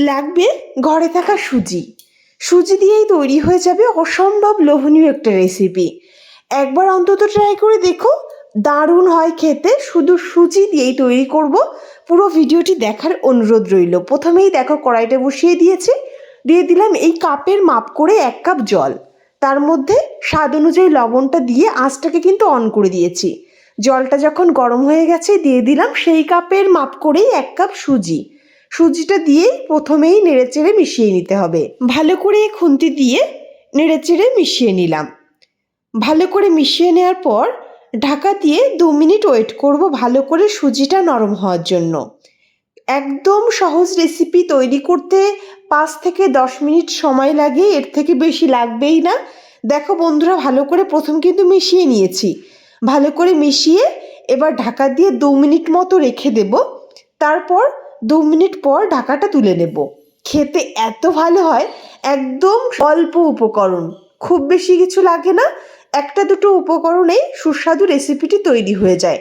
লাগবে ঘরে থাকা সুজি। সুজি দিয়েই তৈরি হয়ে যাবে অসম্ভব লোভনীয় একটা রেসিপি একবার অন্তত ট্রাই করে দেখো, দারুণ হয় খেতে। শুধু সুজি দিয়েই তৈরি করব। পুরো ভিডিওটি দেখার অনুরোধ রইল। প্রথমেই দেখো কড়াইটা বসিয়ে দিয়েছি। দিয়ে দিলাম এই কাপের মাপ করে এক কাপ জল। তার মধ্যে স্বাদ অনুযায়ী লবণটা দিয়ে আঁচটাকে কিন্তু অন করে দিয়েছি। জলটা যখন গরম হয়ে গেছে, দিয়ে দিলাম সেই কাপের মাপ করেই এক কাপ সুজি। সুজিটা দিয়েই প্রথমেই নেড়েচেড়ে মিশিয়ে নিতে হবে। ভালো করে খুন্তি দিয়ে নেড়েচেড়ে মিশিয়ে নিলাম। ভালো করে মিশিয়ে নেওয়ার পর ঢাকা দিয়ে দু মিনিট ওয়েট করব ভালো করে সুজিটা নরম হওয়ার জন্য। একদম সহজ রেসিপি তৈরি করতে পাঁচ থেকে দশ মিনিট সময় লাগে, এর থেকে বেশি লাগবেই না। দেখো বন্ধুরা, ভালো করে প্রথম কিন্তু মিশিয়ে নিয়েছি। ভালো করে মিশিয়ে এবার ঢাকা দিয়ে দু মিনিট মতো রেখে দেব। তারপর দু মিনিট পর ঢাকাটা তুলে নেব। খেতে এত ভালো হয়, একদম অল্প উপকরণ। খুব বেশি কিছু লাগে না, একটা দুটো উপকরণেই সুস্বাদু রেসিপিটি তৈরি হয়ে যায়।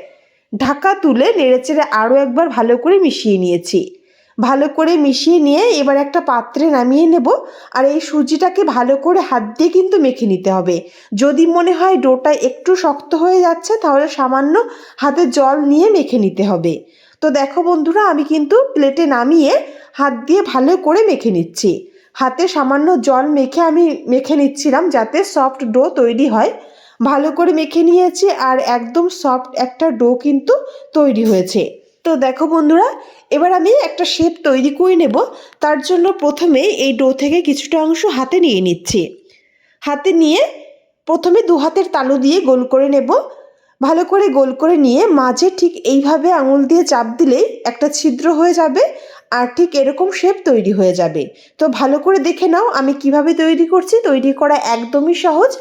ঢাকা তুলে নেড়েচেড়ে আরও একবার ভালো করে মিশিয়ে নিয়েছি। ভালো করে মিশিয়ে নিয়ে এবার একটা পাত্রে নামিয়ে নেব, আর এই সুজিটাকে ভালো করে হাত দিয়ে কিন্তু মেখে নিতে হবে। যদি মনে হয় ডোটা একটু শক্ত হয়ে যাচ্ছে, তাহলে সামান্য হাতে জল নিয়ে মেখে নিতে হবে। তো দেখো বন্ধুরা, আমি কিন্তু প্লেটে নামিয়ে হাত দিয়ে ভালো করে মেখে নিচ্ছি। হাতে সামান্য জল মেখে আমি মেখে নিচ্ছিলাম যাতে সফট ডো তৈরি হয়। ভালো করে মেখে নিয়েছি আর একদম সফট একটা ডো কিন্তু তৈরি হয়েছে। তো দেখো বন্ধুরা, এবার আমি একটা শেপ তৈরি করে নেব। তার জন্য প্রথমে এই ডো থেকে কিছুটা অংশ হাতে নিয়ে নিচ্ছি। হাতে নিয়ে প্রথমে দু হাতের তালু দিয়ে গোল করে নেব। ভালো করে গোল করে নিয়ে মাঝে ঠিক এইভাবে আঙুল দিয়ে চাপ দিলেই একটা ছিদ্র হয়ে যাবে আর ঠিক এরকম শেপ তৈরি হয়ে যাবে। তো ভালো করে দেখে নাও আমি কীভাবে তৈরি করছি। তৈরি করা একদমই সহজ।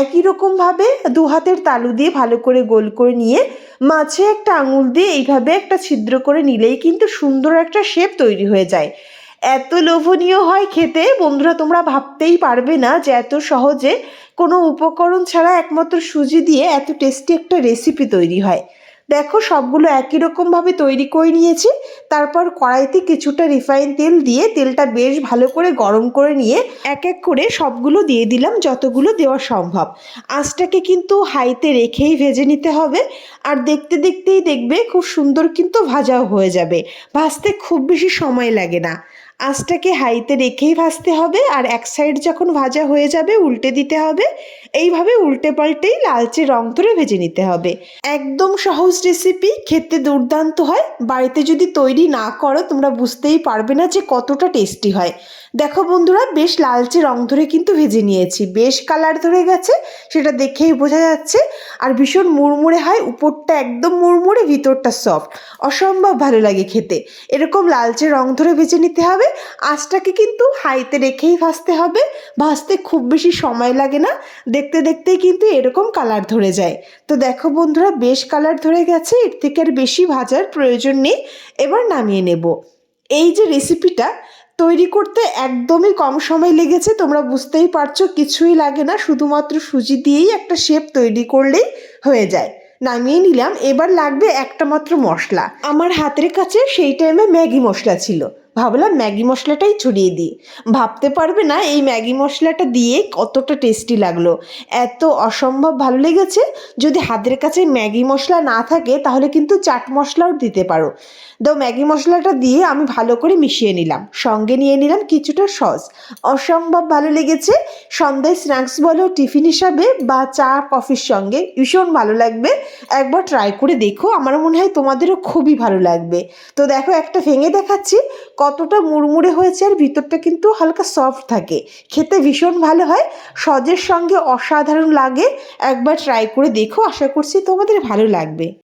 একই রকমভাবে দু হাতের তালু দিয়ে ভালো করে গোল করে নিয়ে মাঝে একটা আঙুল দিয়ে এইভাবে একটা ছিদ্র করে নিলেই কিন্তু সুন্দর একটা শেপ তৈরি হয়ে যায়। এত লোভনীয় হয় খেতে, বন্ধুরা তোমরা ভাবতেই পারবে না যে এত সহজে কোনো উপকরণ ছাড়া একমাত্র সুজি দিয়ে এত টেস্টি একটা রেসিপি তৈরি হয়। দেখো সবগুলো একই রকমভাবে তৈরি করে নিয়েছি, তারপর কড়াইতে কিছুটা রিফাইন তেল দিয়ে তেলটা বেশ ভালো করে গরম করে নিয়ে এক এক করে সবগুলো দিয়ে দিলাম যতগুলো দেওয়া সম্ভব। আঁচটাকে কিন্তু হাইতে রেখেই ভেজে নিতে হবে আর দেখতে দেখতেই দেখবে খুব সুন্দর কিন্তু ভাজাও হয়ে যাবে, ভাজতে খুব বেশি সময় লাগে না। আঁচটাকে হাইতে রেখেই ভাজতে হবে আর এক সাইড যখন ভাজা হয়ে যাবে উল্টে দিতে হবে। এইভাবে উল্টে পাল্টেই লালচে রং ধরে ভেজে নিতে হবে। একদম সহজ রেসিপি, খেতে দুর্দান্ত হয়। বাড়িতে যদি তৈরি না করো, তোমরা বুঝতেই পারবে না যে কতটা টেস্টি হয়। দেখো বন্ধুরা, বেশ লালচে রং ধরে কিন্তু ভেজে নিয়েছি। বেশ কালার ধরে গেছে, সেটা দেখেই বোঝা যাচ্ছে। আর ভীষণ মুড়মুড়ে হয়, উপরটা একদম মুড়মুড়ে, ভিতরটা সফট। অসম্ভব ভালো লাগে খেতে। এরকম লালচে রং ধরে ভেজে নিতে হবে। আঁচটাকে কিন্তু হাইতে রেখেই ভাজতে হবে। ভাজতে খুব বেশি সময় লাগে না। দেখতে দেখতেই কিন্তু এরকম কালার ধরে যায়। তো দেখো বন্ধুরা, বেশ কালার ধরে গেছে। এর থেকে আর বেশি ভাজার প্রয়োজন নেই। এবার নামিয়ে নেব। এই যে রেসিপিটা তৈরি করতে একদমই কম সময় লেগেছে, তোমরা বুঝতেই পারছ, কিছুই লাগে না। শুধুমাত্র সুজি দিয়েই একটা শেপ তৈরি করলেই হয়ে যায়। নামিয়ে নিলাম। এবার লাগবে একটা মাত্র মশলা। আমার হাতের কাছে সেই টাইমে ম্যাগি মশলা ছিল। ভাবলাম ম্যাগি মশলাটাই ছড়িয়ে দিই। ভাবতে পারবে না এই ম্যাগি মশলাটা দিয়ে কতটা টেস্টি লাগল। এত অসম্ভব ভালো লেগেছে, যদি হাতের কাছে ম্যাগি মশলা না থাকে তাহলে কিন্তু চাট মশলাও দিতে পারো। দাও ম্যাগি মশলাটা দিয়ে আমি ভালো করে মিশিয়ে নিলাম, সঙ্গে নিয়ে নিলাম কিছুটা সস। অসম্ভব ভালো লেগেছে, সন্ধ্যায় স্ন্যাক্স বলো, টিফিন হিসাবে বা চা, কফির সঙ্গে, ভীষণ ভালো লাগবে। একবার ট্রাই করে দেখো আমার মনে হয় তোমাদেরও খুবই ভালো লাগবে। তো দেখো একটা ভেঙে দেখাচ্ছি কতটা মুড়মুড়ে হয়েছে আর ভিতরটা কিন্তু হালকা সফট থাকে। খেতে ভীষণ ভালো হয়। সজের সঙ্গে অসাধারণ লাগে। একবার ট্রাই করে দেখো। আশা করছি তোমাদের ভালো লাগবে।